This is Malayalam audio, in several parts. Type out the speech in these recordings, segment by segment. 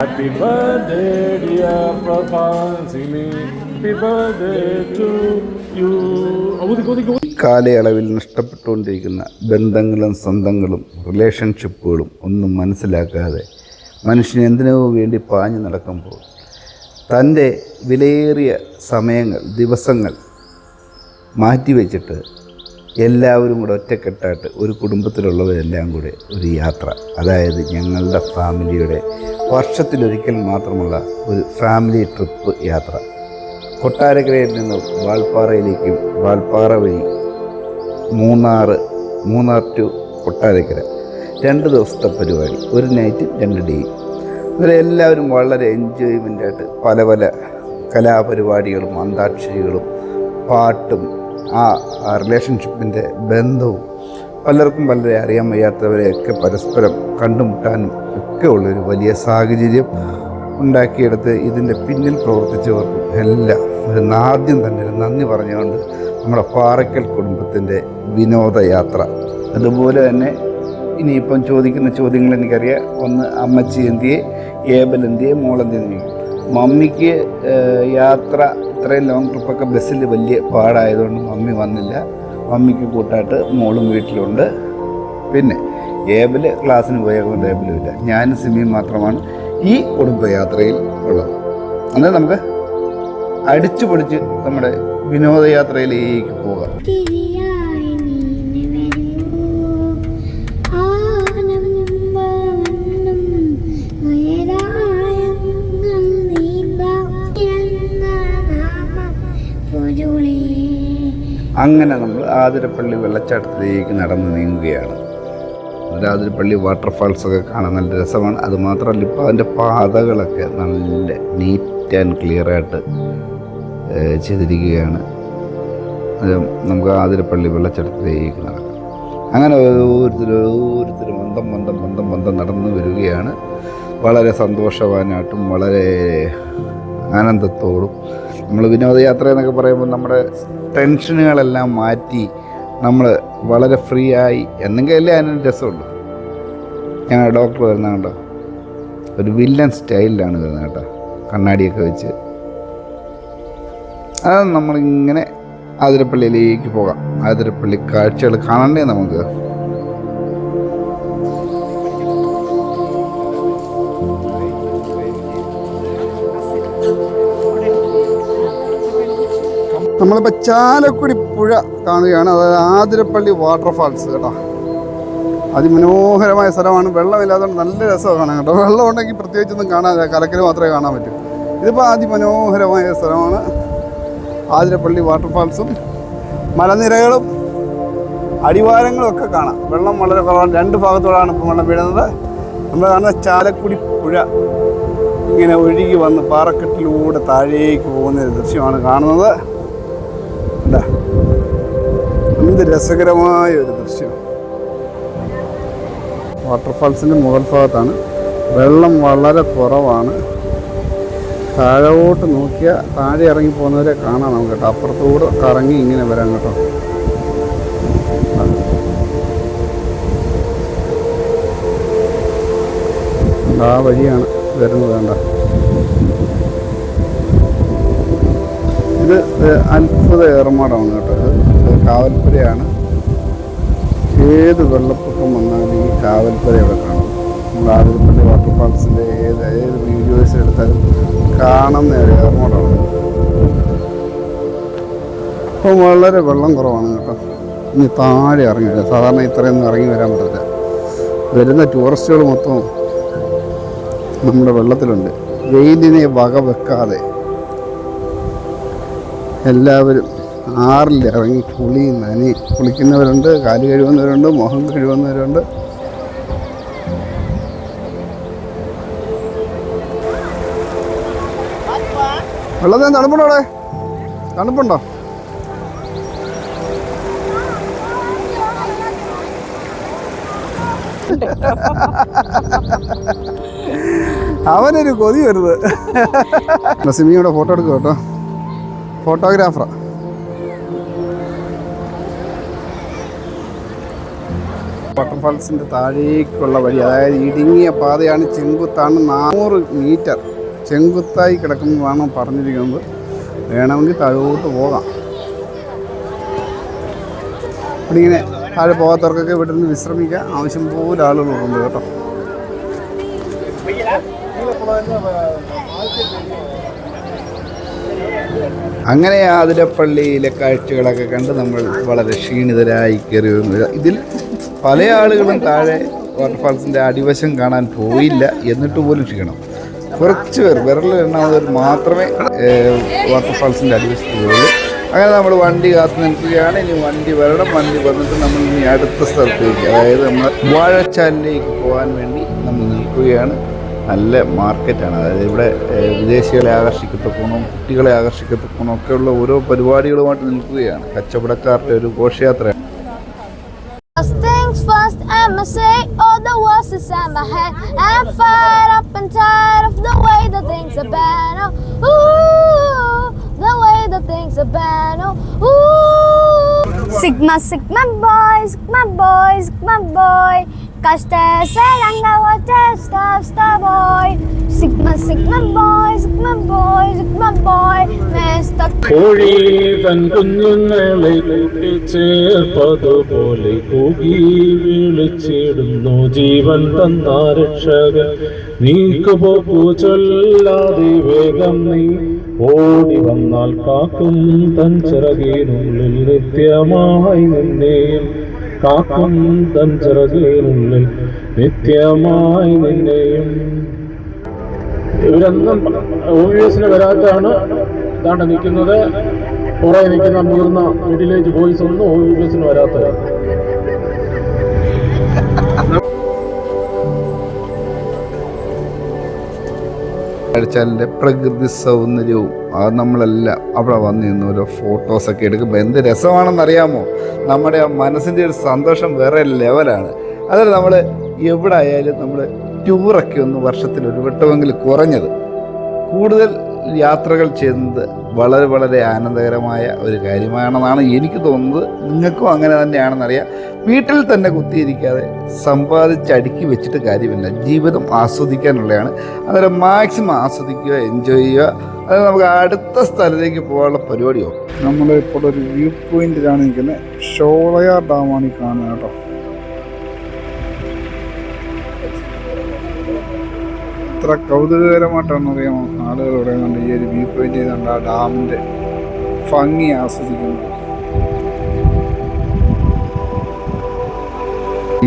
Happy birthday, dear birthday to you. ഒതുക്കി ഒതുക്കി കാലയളവിൽ നഷ്ടപ്പെട്ടുകൊണ്ടിരിക്കുന്ന ബന്ധങ്ങളും സ്വന്തങ്ങളും റിലേഷൻഷിപ്പുകളും ഒന്നും മനസ്സിലാക്കാതെ മനുഷ്യൻ എന്തിനോ വേണ്ടി പാഞ്ഞു നടക്കുമ്പോൾ തന്റെ വിലയേറിയ സമയങ്ങൾ ദിവസങ്ങൾ മാറ്റിവെച്ചിട്ട് എല്ലാവരും കൂടെ ഒറ്റക്കെട്ടായിട്ട് ഒരു കുടുംബത്തിലുള്ളവരെല്ലാം കൂടെ ഒരു യാത്ര. അതായത് ഞങ്ങളുടെ ഫാമിലിയുടെ വർഷത്തിലൊരിക്കൽ മാത്രമുള്ള ഒരു ഫാമിലി ട്രിപ്പ് യാത്ര. കൊട്ടാരക്കരയിൽ നിന്ന് വാൾപ്പാറയിലേക്കും വാൾപ്പാറ വഴി മൂന്നാർ മൂന്നാർ ടു കൊട്ടാരക്കര. രണ്ട് ദിവസത്തെ പരിപാടി ഒരു നൈറ്റും രണ്ട് ഡേയും എല്ലാവരും വളരെ എൻജോയ്മെന്റായിട്ട് പല പല കലാപരിപാടികളും അന്താക്ഷരികളും പാട്ടും ആ റിലേഷൻഷിപ്പിന്റെ ബന്ധവും പലർക്കും പലരെ അറിയാൻ വയ്യാത്തവരെയൊക്കെ പരസ്പരം കണ്ടുമുട്ടാനും ഒക്കെ ഉള്ളൊരു വലിയ സാഹചര്യം ഉണ്ടാക്കിയെടുത്ത് ഇതിന്റെ പിന്നിൽ പ്രവർത്തിച്ചവർക്കും എല്ലാം ഒരു ആദ്യം തന്നെ ഒരു നന്ദി പറഞ്ഞുകൊണ്ട് നമ്മുടെ പാറയ്ക്കൽ കുടുംബത്തിന്റെ വിനോദയാത്ര. അതുപോലെ തന്നെ ഇനിയിപ്പം ചോദിക്കുന്ന ചോദ്യങ്ങൾ എനിക്കറിയാം. ഒന്ന് അമ്മച്ചി എന്തിയെ ഏബൽ എന്തിയെ മോളെന്തിയെ മമ്മിക്ക് യാത്ര ഇത്രയും ലോങ് ട്രിപ്പൊക്കെ ബസ്സിൽ വലിയ പാടായതുകൊണ്ട് മമ്മി വന്നില്ല. മമ്മിക്ക് കൂട്ടായിട്ട് മോളും വീട്ടിലുണ്ട്. പിന്നെ ഏബിൽ ക്ലാസ്സിന് പോയതുകൊണ്ട് ഏബിലും ഇല്ല. ഞാനും സിമിയും മാത്രമാണ് ഈ കുടുംബയാത്രയിൽ ഉള്ളത്. അന്നേ നമുക്ക് അടിച്ചു പൊളിച്ച് നമ്മുടെ വിനോദയാത്രയിലേക്ക് പോകാം. അങ്ങനെ നമ്മൾ ആതിരപ്പള്ളി വെള്ളച്ചാട്ടത്തിലേക്ക് നടന്ന് നീങ്ങുകയാണ്. ആതിരപ്പള്ളി വാട്ടർഫാൾസൊക്കെ കാണാൻ നല്ല രസമാണ്. അതുമാത്രമല്ല ഇപ്പോൾ അതിന്റെ പാതകളൊക്കെ നല്ല നീറ്റ് ആൻഡ് ക്ലിയറായിട്ട് ചെയ്തിരിക്കുകയാണ്. നമുക്ക് ആതിരപ്പള്ളി വെള്ളച്ചാട്ടത്തിലേക്ക് നടക്കാം. അങ്ങനെ ഓരോരുത്തരും ഓരോരുത്തരും മന്ദം മന്ദം മന്ദം മന്ദം നടന്നു വരികയാണ്. വളരെ സന്തോഷവാനായിട്ടും വളരെ ആനന്ദത്തോടും നമ്മൾ വിനോദയാത്ര എന്നൊക്കെ പറയുമ്പോൾ നമ്മുടെ ടെൻഷനുകളെല്ലാം മാറ്റി നമ്മൾ വളരെ ഫ്രീ ആയി എന്തെങ്കിലും അതിന് രസമുള്ളൂ. ഞങ്ങൾ ഡോക്ടർ വരുന്ന കേട്ടോ ഒരു വില്ലൻ സ്റ്റൈലിലാണ് വരുന്നത് കേട്ടോ. കണ്ണാടിയൊക്കെ വെച്ച്. അത് നമ്മളിങ്ങനെ ആതിരപ്പള്ളിയിലേക്ക് പോകാം. ആതിരപ്പള്ളി കാഴ്ചകൾ കാണണ്ടേ നമുക്ക്? നമ്മളിപ്പോൾ ചാലക്കുടി പുഴ കാണുകയാണ്. അതായത് ആതിരപ്പള്ളി വാട്ടർഫാൾസ് കേട്ടോ. അതിമനോഹരമായ സ്ഥലമാണ്. വെള്ളമില്ലാത്തതുകൊണ്ട് നല്ല രസമാണ് കാണാൻ കേട്ടോ. വെള്ളം ഉണ്ടെങ്കിൽ പ്രത്യേകിച്ചൊന്നും കാണാനില്ല. കലക്കൽ മാത്രമേ കാണാൻ പറ്റൂ. ഇതിപ്പോൾ അതിമനോഹരമായ സ്ഥലമാണ്. ആതിരപ്പള്ളി വാട്ടർഫാൾസും മലനിരകളും അടിവാരങ്ങളും ഒക്കെ കാണാം. വെള്ളം വളരെ കുറവാണ്. രണ്ട് ഭാഗത്തോടാണ് ഇപ്പോൾ വെള്ളം വീഴുന്നത്. നമ്മൾ കാണുന്ന ചാലക്കുടി പുഴ ഇങ്ങനെ ഒഴുകി വന്ന് പാറക്കെട്ടിലൂടെ താഴേക്ക് പോകുന്ന ദൃശ്യമാണ് കാണുന്നത്. രസകരമായ ഒരു ദൃശ്യം. വാട്ടർഫാൾസിന്റെ മുകൾ ഭാഗത്താണ്. വെള്ളം വളരെ കുറവാണ്. താഴോട്ട് നോക്കിയാൽ താഴെ ഇറങ്ങി പോകുന്നവരെ കാണാം നമുക്ക് കേട്ടോ അപ്പുറത്തൂടെ കറങ്ങി ഇങ്ങനെ വരാം കേട്ടോ. ആ വഴിയാണ് വരുന്നത് വേണ്ട ഇത് അത്ഭുത ഏർമാടാണ് കേട്ടോ ഇത്. കാവൽപ്പുരയാണ്. ഏത് വെള്ളപ്പൊക്കം വന്നാലും ഈ കാവൽപ്പുര ഇവിടെ കാണും. നമ്മൾ ആതിരപ്പള്ളി വാട്ടർഫാൾസിന്റെ ഏത് ഏത് വീഡിയോസ് എടുത്താലും കാണുന്ന ഒരു ഏർമാടാണ് ഇപ്പം വളരെ വെള്ളം കുറവാണ് കേട്ടോ. ഇനി താഴെ ഇറങ്ങി സാധാരണ ഇത്രയൊന്നും ഇറങ്ങി വരാൻ പറ്റില്ല വരുന്ന ടൂറിസ്റ്റുകൾ മൊത്തം നമ്മുടെ വെള്ളത്തിലുണ്ട്. വെയിലിനെ വക വെക്കാതെ എല്ലാവരും ആറിൽ ഇറങ്ങി കുളി നനി. കുളിക്കുന്നവരുണ്ട് കാൽ കഴുകുന്നവരുണ്ട് മുഖം കഴുകുന്നവരുണ്ട്. വെള്ളത്തിന് തണുപ്പുണ്ടോ അവിടെ? തണുപ്പുണ്ടോ? അവനൊരു കൊതി വരുന്നത്. നസിമിയുടെ ഫോട്ടോ എടുക്കും കേട്ടോ. ഫോട്ടോഗ്രാഫറാ. വാട്ടർഫാൾസിന്റെ താഴേക്കുള്ള വഴി അതായത് ഇടുങ്ങിയ പാതയാണ് ചെങ്കുത്താണ് നാനൂറ് മീറ്റർ. ചെങ്കുത്തായി കിടക്കുന്നതാണ് പറഞ്ഞിരിക്കുന്നത്. വേണമെങ്കിൽ താഴോട്ട് പോകാം. ഇങ്ങനെ താഴെ പോകാത്തവർക്കൊക്കെ ഇവിടെ നിന്ന് വിശ്രമിക്കാം ആവശ്യം പോലെ ആളുകളുണ്ട് കേട്ടോ. അങ്ങനെ ആതിരപ്പള്ളിയിലെ കാഴ്ചകളൊക്കെ കണ്ട് നമ്മൾ വളരെ ക്ഷീണിതരായി കയറി ഇതിൽ പല ആളുകളും താഴെ വാട്ടർഫാൾസിന്റെ അടിവശം കാണാൻ പോയില്ല. എന്നിട്ട് പോലും ക്ഷീണം. കുറച്ച് പേർ വിരലിൽ എണ്ണാവുന്നവർ മാത്രമേ വാട്ടർഫാൾസിന്റെ അടിവശത്ത് പോയുള്ളൂ അങ്ങനെ നമ്മൾ വണ്ടി കാത്തു നിൽക്കുകയാണ്. ഇനി വണ്ടി വരണം. വണ്ടി വന്നിട്ട് നമ്മൾ ഇനി അടുത്ത സ്ഥലത്തേക്ക് അതായത് നമ്മൾ വാഴച്ചാലിലേക്ക് പോകാൻ വേണ്ടി നമ്മൾ നിൽക്കുകയാണ്. നല്ല മാർക്കറ്റാണ് അതായത് ഇവിടെ വിദേശികളെ ആകർഷിക്കത്തക്കണോ കുട്ടികളെ ആകർഷിക്കത്തക്കണോ ഒക്കെയുള്ള ഓരോ പരിപാടികളുമായിട്ട് നിൽക്കുകയാണ് കച്ചവടക്കാരുടെ ഒരു ഘോഷയാത്രയാണ് First things first, I'ma say all the worst is in my head. I'm fired up and tired of the way the things are bad. Oh, ooh, the way the things are bad. Oh, ooh. Sigma, Sigma boy, Sigma boy, Sigma boy. Kasta sa water, stop, stop boy. Sigma, Sigma boy, Sigma boy, Sigma boy. Mr. കോഴി കുഞ്ഞുങ്ങളെ കൂട്ടിച്ചേർപ്പതുപോലെ കൂകി വിളിച്ചിടുന്നു ജീവൻ തന്ന രക്ഷകൻ നീക്കുപോക്കു ചൊല്ലാതെ വേഗം നീ ഓടി വന്നാൽ കാക്കും തൻ ചിറകിനുള്ളിൽ നിത്യമായി നിന്നെയും കാക്കും തൻ നിത്യമായി നിന്നെയും. ഇവരെന്നും ഓവിയസിന് വരാത്താണ് ഇതാണ് നിൽക്കുന്നത്. പുറകെ നിൽക്കുന്ന മുതിർന്ന മിഡിൽ ഏജ് ബോയ്സ് ഒന്നും വരാത്തത്. കാഴ്ചാലിന്റെ പ്രകൃതി സൗന്ദര്യവും അത് നമ്മളെല്ലാം അവിടെ വന്ന് നിന്ന് ഓരോ ഫോട്ടോസൊക്കെ എടുക്കുമ്പോൾ എന്ത് രസമാണെന്നറിയാമോ നമ്മുടെ ആ മനസ്സിന്റെ ഒരു സന്തോഷം വേറെ ലെവലാണ് അതിൽ നമ്മൾ എവിടെ ആയാലും നമ്മൾ ടൂറൊക്കെ ഒന്ന് വർഷത്തിൽ ഒരു വട്ടമെങ്കിലും കുറഞ്ഞത്. കൂടുതൽ യാത്രകൾ ചെയ്യുന്നത് വളരെ വളരെ ആനന്ദകരമായ ഒരു കാര്യമാണെന്നാണ് എനിക്ക് തോന്നുന്നത്. നിങ്ങൾക്കും അങ്ങനെ തന്നെയാണെന്നറിയാം വീട്ടിൽ തന്നെ കുത്തിയിരിക്കാതെ സമ്പാദിച്ചടുക്കി വെച്ചിട്ട് കാര്യമില്ല. ജീവിതം ആസ്വദിക്കാനുള്ളതാണ്. അന്നേരം മാക്സിമം ആസ്വദിക്കുക എൻജോയ് ചെയ്യുക. അത് നമുക്ക് അടുത്ത സ്ഥലത്തേക്ക് പോകാനുള്ള പരിപാടിയോ? നമ്മളിപ്പോൾ ഒരു വ്യൂ പോയിന്റിലാണ് നിൽക്കുന്നത്. ഷോളയാർ ഡാമാണ് ഈ കാണുന്നത് കേട്ടോ. എത്ര കൗതുകകരമായിട്ടാണ് അറിയാമോ ആളുകൾ ഇവിടെ കണ്ട് ഈ ഒരു വ്യൂ പോയിന്റ് ചെയ്തുകൊണ്ട് ആ ഡാമിന്റെ ഭംഗി ആസ്വദിക്കുന്നത്.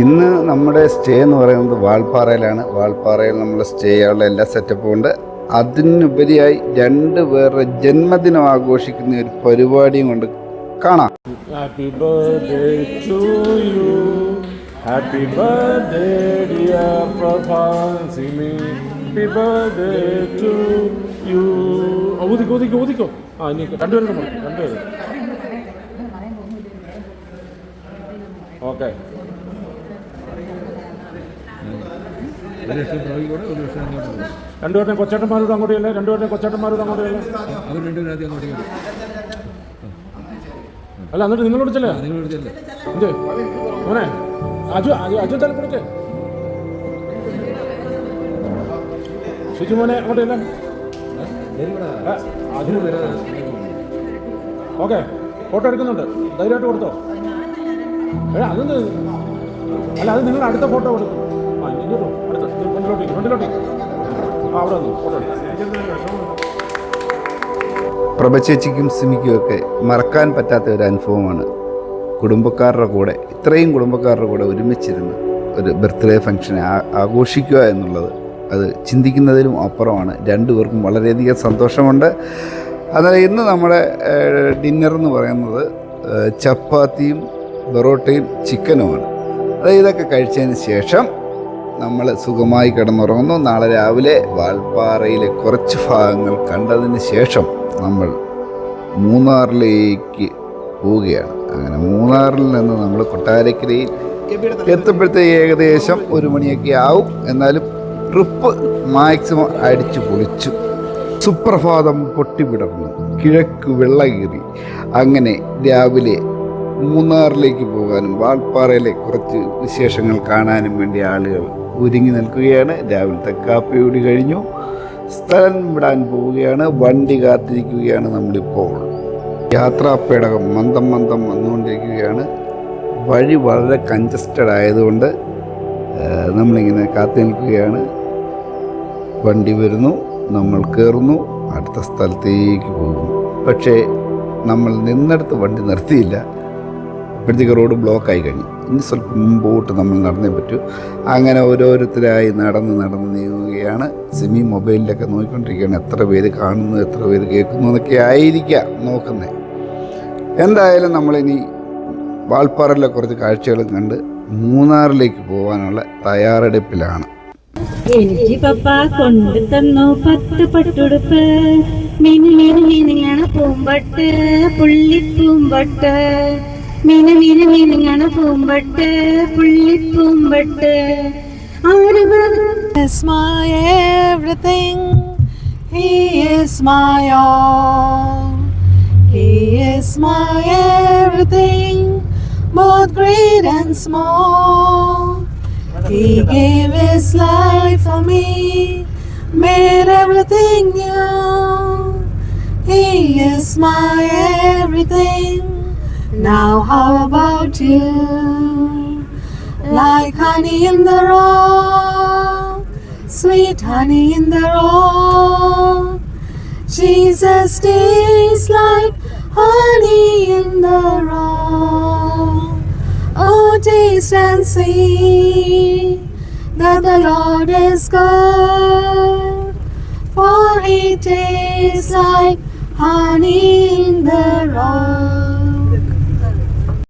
ഇന്ന് നമ്മുടെ സ്റ്റേ എന്ന് പറയുന്നത് വാൾപ്പാറയിലാണ് വാൾപ്പാറയിൽ നമ്മൾ സ്റ്റേ ചെയ്യാനുള്ള എല്ലാ സെറ്റപ്പും ഉണ്ട്. അതിനുപരിയായി രണ്ട് പേരുടെ ജന്മദിനം ആഘോഷിക്കുന്ന ഒരു പരിപാടിയും കൊണ്ട് കാണാം. Happy birthday to you happy birthday dear Prabhasini happy birthday to you ഊതിക്കോ ഊതിക്കോ ഊതിക്കോ. ആ ഇനി രണ്ടുപേരും കൂടെ ഒരു രണ്ടുപേരും ഓക്കെ രണ്ടുപേരുടെ കൊച്ചേട്ടന്മാരോട് അങ്ങോട്ട് ചെല്ലേ രണ്ടുപേരുടെ കൊച്ചേട്ടന്മാരോട് അങ്ങോട്ട് ചെല്ലേ. അവർ രണ്ടുപേരും ആദ്യം അങ്ങോട്ട് ചെല്ലേ. അല്ല എന്നിട്ട് നിങ്ങളോട് ചെല്ലേ. നിങ്ങളോട് ചെല്ലേ. എന്ത്? മോനെ അജു അജു അജു തലപ്പുറക്ക് ഷിജു മോനെ അങ്ങോട്ട് അജു ഓക്കെ ഫോട്ടോ എടുക്കുന്നുണ്ട്. ധൈര്യമായിട്ട് കൊടുത്തോ. ഏ അതെന്ത്? അല്ല അത് നിങ്ങൾ അടുത്ത ഫോട്ടോ കൊടുക്കും. ആ ഇങ്ങോട്ടോ അടുത്ത ഫ്രണ്ടിലോട്ട് ഫ്രണ്ടിലോട്ട് പ്രഭചേച്ചിക്കും സിമിക്കും ഒക്കെ മറക്കാൻ പറ്റാത്ത ഒരു അനുഭവമാണ് കുടുംബക്കാരുടെ കൂടെ ഇത്രയും കുടുംബക്കാരുടെ കൂടെ ഒരുമിച്ചിരുന്ന് ഒരു ബർത്ത്ഡേ ഫംഗ്ഷനെ ആഘോഷിക്കുക എന്നുള്ളത് അത് ചിന്തിക്കുന്നതിലും അപ്പുറമാണ്. രണ്ടുപേർക്കും വളരെയധികം സന്തോഷമുണ്ട്. അതായത് ഇന്ന് നമ്മുടെ ഡിന്നർ എന്ന് പറയുന്നത് ചപ്പാത്തിയും പൊറോട്ടയും ചിക്കനുമാണ്. അതായത് ഇതൊക്കെ കഴിച്ചതിന് ശേഷം നമ്മൾ സുഖമായി കിടന്നുറങ്ങുന്നു. നാളെ രാവിലെ വാൽപ്പാറയിലെ കുറച്ച് ഭാഗങ്ങൾ കണ്ടതിന് ശേഷം നമ്മൾ മൂന്നാറിലേക്ക് പോവുകയാണ്. അങ്ങനെ മൂന്നാറിൽ നിന്ന് നമ്മൾ കൊട്ടാരക്കരയിൽ എത്തുമ്പോഴത്തേക്ക് ഏകദേശം ഒരു മണിയൊക്കെ ആവും. എന്നാലും ട്രിപ്പ് മാക്സിമം അടിച്ചു പൊളിച്ചു. സുപ്രഭാതം പൊട്ടിവിടർന്നു. കിഴക്ക് വെള്ളകീറി അങ്ങനെ രാവിലെ മൂന്നാറിലേക്ക് പോകാനും വാൾപ്പാറയിലെ കുറച്ച് വിശേഷങ്ങൾ കാണാനും വേണ്ടി ആളുകൾ ഒരുങ്ങി നിൽക്കുകയാണ്. രാവിലത്തെ കാപ്പി കൂടി കഴിഞ്ഞു. സ്ഥലം വിടാൻ പോവുകയാണ്. വണ്ടി കാത്തിരിക്കുകയാണ് നമ്മളിപ്പോൾ. യാത്രാ പേടകം മന്ദം മന്ദം വന്നുകൊണ്ടിരിക്കുകയാണ്. വഴി വളരെ കഞ്ചസ്റ്റഡ് ആയതുകൊണ്ട് നമ്മളിങ്ങനെ കാത്തു നിൽക്കുകയാണ്. വണ്ടി വരുന്നു നമ്മൾ കയറുന്നു അടുത്ത സ്ഥലത്തേക്ക് പോകുന്നു. പക്ഷേ നമ്മൾ നിന്നിടത്ത് വണ്ടി നിർത്തിയില്ല. അപ്പോഴത്തേക്ക് റോഡ് ബ്ലോക്കായി കഴിഞ്ഞു. ഇനി സ്വല്പം മുമ്പോട്ട് നമ്മൾ നടന്നേ പറ്റൂ. അങ്ങനെ ഓരോരുത്തരായി നടന്ന് നടന്ന് നീങ്ങുകയാണ്. സെമി മൊബൈലിലൊക്കെ നോക്കിക്കൊണ്ടിരിക്കുകയാണ്. എത്ര പേര് കാണുന്നു എത്ര പേര് കേൾക്കുന്നു എന്നൊക്കെ ആയിരിക്കാം നോക്കുന്നത് എന്തായാലും നമ്മളിനി വാൾപ്പാറയിലെ കുറച്ച് കാഴ്ചകളും കണ്ട് മൂന്നാറിലേക്ക് പോകാനുള്ള തയ്യാറെടുപ്പിലാണ്. എനിക്ക് പപ്പ മിനി മിനി മിനിയാണ് പൂമ്പട്ട് പുള്ളിപ്പൂമ്പട്ട്. മിനി മീന മീനങ്ങാണ് പൂമ്പട്ട് പുള്ളി പൂമ്പട്ട് is my everything. He is my all. He is my everything, both great and small. He gave his life for me, made everything new. He is my everything. Now, how about you? like honey in the rock, sweet honey in the rock. Jesus tastes like honey in the rock. Oh, taste and see that the Lord is good, for he tastes like honey in the rock.